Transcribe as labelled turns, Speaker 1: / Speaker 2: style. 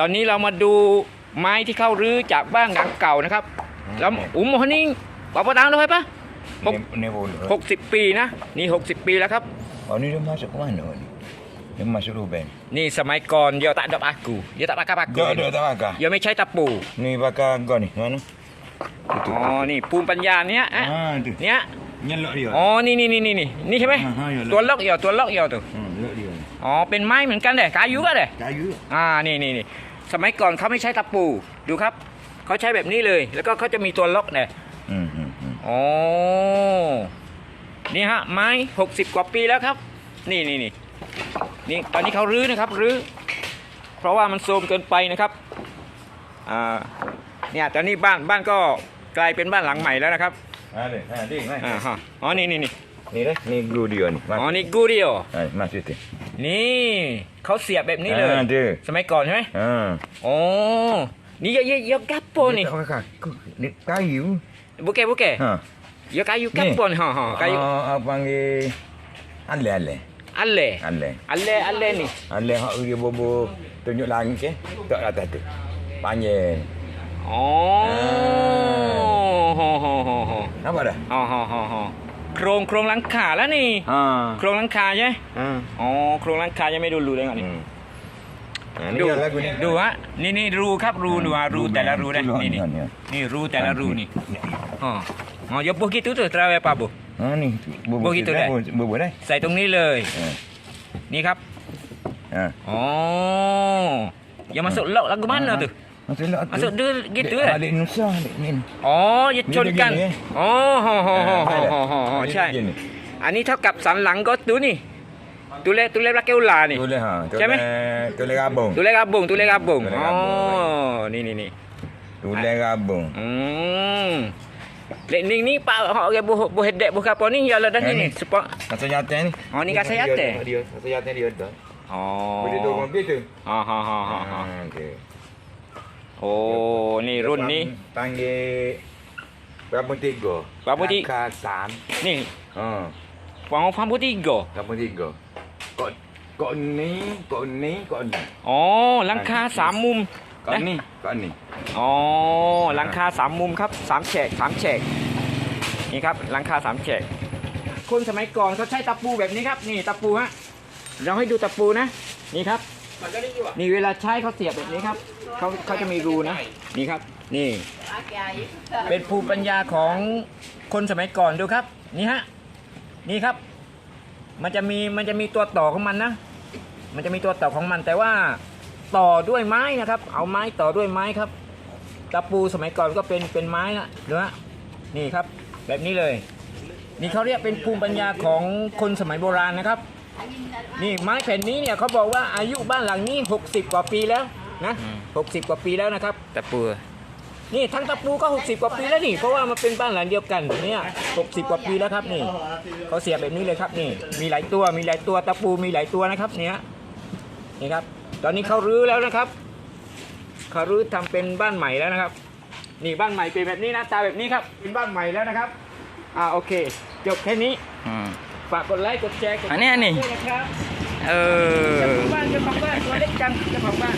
Speaker 1: ตอนนี้เรามาดูไม้ที่เข้ารื้อจากบ้านหลังเก่านะครับ แล้วอุ้มโมนี่ปะปะดังเลยปะ Hok-
Speaker 2: Ni, ni boleh.
Speaker 1: หกสิบปีนะ นี่หกสิบปีแล้วครับ
Speaker 2: Oh ni dia masuk ke mana ni? Dia masuk lubang.
Speaker 1: นี่สมัยก่อนเดี๋ยวตัดดอกอากูเดี๋ยวตัดปากกาปากกู
Speaker 2: Tak ada tak pakai.
Speaker 1: เดี๋ยวไม่ใช้ตะปู
Speaker 2: Ni pakai kau ni. Mana?
Speaker 1: อ๋อนี่ภูมิปัญญาเนี้ยอะ
Speaker 2: Ha tu.
Speaker 1: เนี้ย
Speaker 2: Nyelok dia.
Speaker 1: อ๋อนี่นี่นี่นี่นี่นี่ใช่ไหม
Speaker 2: อ่าฮะอยู่แล้ว
Speaker 1: ตัวล็อกเอี่ยวตัวล็อกเอี่ยวตัว
Speaker 2: Ha, nyelok dia.
Speaker 1: อ๋อเป็นไม้เหมือนกันเลยกายุก็เลย
Speaker 2: Kayu.
Speaker 1: อ่านี่นี่นี่ สมัยก่อนเขาไม่ใช้ตะปู ดูครับเขาใช้แบบนี้เลย แล้วก็เขาจะมีตัวล็อกเนี่ย
Speaker 2: Hmm hmm. hmm.
Speaker 1: อ๋อนี่ฮะไม้หกสิบกว่าปีแล้วครับ นี่นี่นี่นี่ตอนนี้เขารื้อนะครับรื้อเพราะว่ามันโทรมเกินไปนะครับอ่าเนี่ยตอนนี้บ้านบ้านก็กลายเป็นบ้านหลังใหม่แล้วนะครับ
Speaker 2: Ha dia. Ha dia.
Speaker 1: อ่า
Speaker 2: Mai.
Speaker 1: ฮะอ๋อนี่นี่นี่
Speaker 2: Ni dah. Ni glue dia ni.
Speaker 1: อ๋อ
Speaker 2: Masuk.
Speaker 1: นี่กูเดียว
Speaker 2: Ha, masuk tu.
Speaker 1: นี่เขาเสียบแบบนี้เลย
Speaker 2: Ha dia.
Speaker 1: สมัยก่อนใช่ไหม
Speaker 2: Ha.
Speaker 1: อ๋อนี่เยอะเยอะเยอะกัปโปนี่
Speaker 2: Tak pakai. Kau- Ni kayu.
Speaker 1: บุเกบุเก
Speaker 2: Ha.
Speaker 1: เยอะกายุกัปโปนฮะฮะกายุ
Speaker 2: Ah, ah, panggil ale-ale.
Speaker 1: อัลเล่
Speaker 2: Ale.
Speaker 1: อัลเล่อัลล่นี่
Speaker 2: Ale hak dia bobo tunjuk langit ke? Tak atas tu. Panjang.
Speaker 1: อ๋อฮอฮอฮอฮอ
Speaker 2: Nampak dah?
Speaker 1: ฮอฮอฮอฮอโครงโครงหลังคาแล้วนี่
Speaker 2: Ha.
Speaker 1: โครงหลังคาใช่ไหม
Speaker 2: Ha.
Speaker 1: อ๋อโครงหลังคายังไม่ดูรูเลยก่อนนี่
Speaker 2: Hmm. Ha, ni
Speaker 1: ดู
Speaker 2: dia lagu ni.
Speaker 1: ดูฮะนี่นี่รูครับรูดูฮะรูแต่ละรูนะนี่นี่
Speaker 2: นี่
Speaker 1: นี่รูแต่ละรูนี่อ๋ออ๋อยกบุกิตุตุตราเวปาบุ
Speaker 2: Ha ni. Bobo
Speaker 1: Begitu dah.
Speaker 2: Bobo dah.
Speaker 1: ใส่ตรงนี้เลย
Speaker 2: Ha.
Speaker 1: นี่ครับ
Speaker 2: Ha.
Speaker 1: อ๋ออย่ามาสุดลอก lagu mana tuh
Speaker 2: Masuk lah.
Speaker 1: Masuk dia gitu eh?
Speaker 2: Alik Nusa, alik ni.
Speaker 1: อ๋อ อย่าชนกัน
Speaker 2: นี่
Speaker 1: อ๋อฮอฮอฮอฮอฮอฮอฮอ
Speaker 2: Ni
Speaker 1: ใช่
Speaker 2: begini.
Speaker 1: อันนี้เท่ากับสันหลังก็ตูนี่ตุเลตุเลรักเกลลานี่
Speaker 2: Tulis ha.
Speaker 1: Macam
Speaker 2: Tulis tulis rabung.
Speaker 1: ตุเลกาบงตุเลกาบง
Speaker 2: ตุเล
Speaker 1: อ๋
Speaker 2: กา
Speaker 1: อบ
Speaker 2: ง
Speaker 1: นี่นี่นี่
Speaker 2: Tulis rabung.
Speaker 1: อืมเลกนี่นี่ pak hok ke buh buh hedek buh apa ni ya lah dah ni
Speaker 2: Eh,
Speaker 1: ni
Speaker 2: ni.
Speaker 1: sepak
Speaker 2: Kasa nyata ni.
Speaker 1: Oh, ni kasa nyata?
Speaker 2: Dia, Dia, kasa nyata dia ada.
Speaker 1: อ๋อ
Speaker 2: Boleh duduk mobil tu.
Speaker 1: อ๋อฮะฮะฮะฮะ
Speaker 2: Ha, okey.
Speaker 1: โอ้นี่รุ่นนี้
Speaker 2: Panggil Berapa tiga?
Speaker 1: Berapa tiga?
Speaker 2: Kasan.
Speaker 1: นี่
Speaker 2: Ha.
Speaker 1: ฟองฟังบุติโก
Speaker 2: Berapa tiga? Kok kok ni, kok ni, kok ni.
Speaker 1: อ๋อหลังคาสามมุม
Speaker 2: Kok
Speaker 1: นะ
Speaker 2: ni, kok ni.
Speaker 1: อ๋อหลังคาสามมุมครับสามแฉกสามแฉกนี่ครับหลังคาสามแฉกคนสมัยก่อนเขาใช้ตะปูแบบนี้ครับ นี่ตะปูฮะเราให้ดูตะปูนะ นี่ครับ นี่เวลาใช้เขาเสียบแบบนี้ครับเขาเขาจะมีรูนะนี่ครับ นี่ เป็นภูมิปัญญาของคนสมัยก่อนดูครับ นี่ฮะนี่ครับ มันจะมีมันจะมีตัวต่อของมันนะมันจะมีตัวต่อของมัน แต่ว่าต่อด้วยไม้นะครับ เอาไม้ต่อด้วยไม้ครับตะปูสมัยก่อนก็เป็นเป็นไม้นะเนื้อนี่ครับ แบบนี้เลย นี่เขาเรียกเป็นภูมิปัญญาของคนสมัยโบราณนะครับ นี่ไม้แผ่นนี้เนี่ยเขาบอกว่าอายุบ้านหลังนี้ 60 กว่าปีแล้วนะ60 กว่าปีแล้วนะครับ
Speaker 3: ตะปู
Speaker 1: นี่ทั้งตะปูก็ 60 กว่าปีแล้วนี่เพราะว่ามันเป็นบ้านหลังเดียวกันเนี่ย60 กว่าปีแล้วครับนี่เขาเสียบแบบนี้เลยครับนี่ มีหลายตัวมีหลายตัวตะปูมีหลายตัวนะครับเนี่ยนี่ครับ ตอนนี้เขารื้อแล้วนะครับเขารื้อทำเป็นบ้านใหม่แล้วนะครับ นี่บ้านใหม่เป็นแบบนี้นะตาแบบนี้ครับเป็นบ้านใหม่แล้วนะครับ อ่าโอเค จบแค่นี้
Speaker 3: อืม
Speaker 1: ฝากกดไลค์กดแชร์กด
Speaker 3: อันนี้อันนี้
Speaker 1: ด้วยนะครับ
Speaker 3: เอ
Speaker 1: เจ้า
Speaker 3: อ
Speaker 1: ของบ้านเจ้าของบ้านตัวเล็กจังเจ้าของบ้าน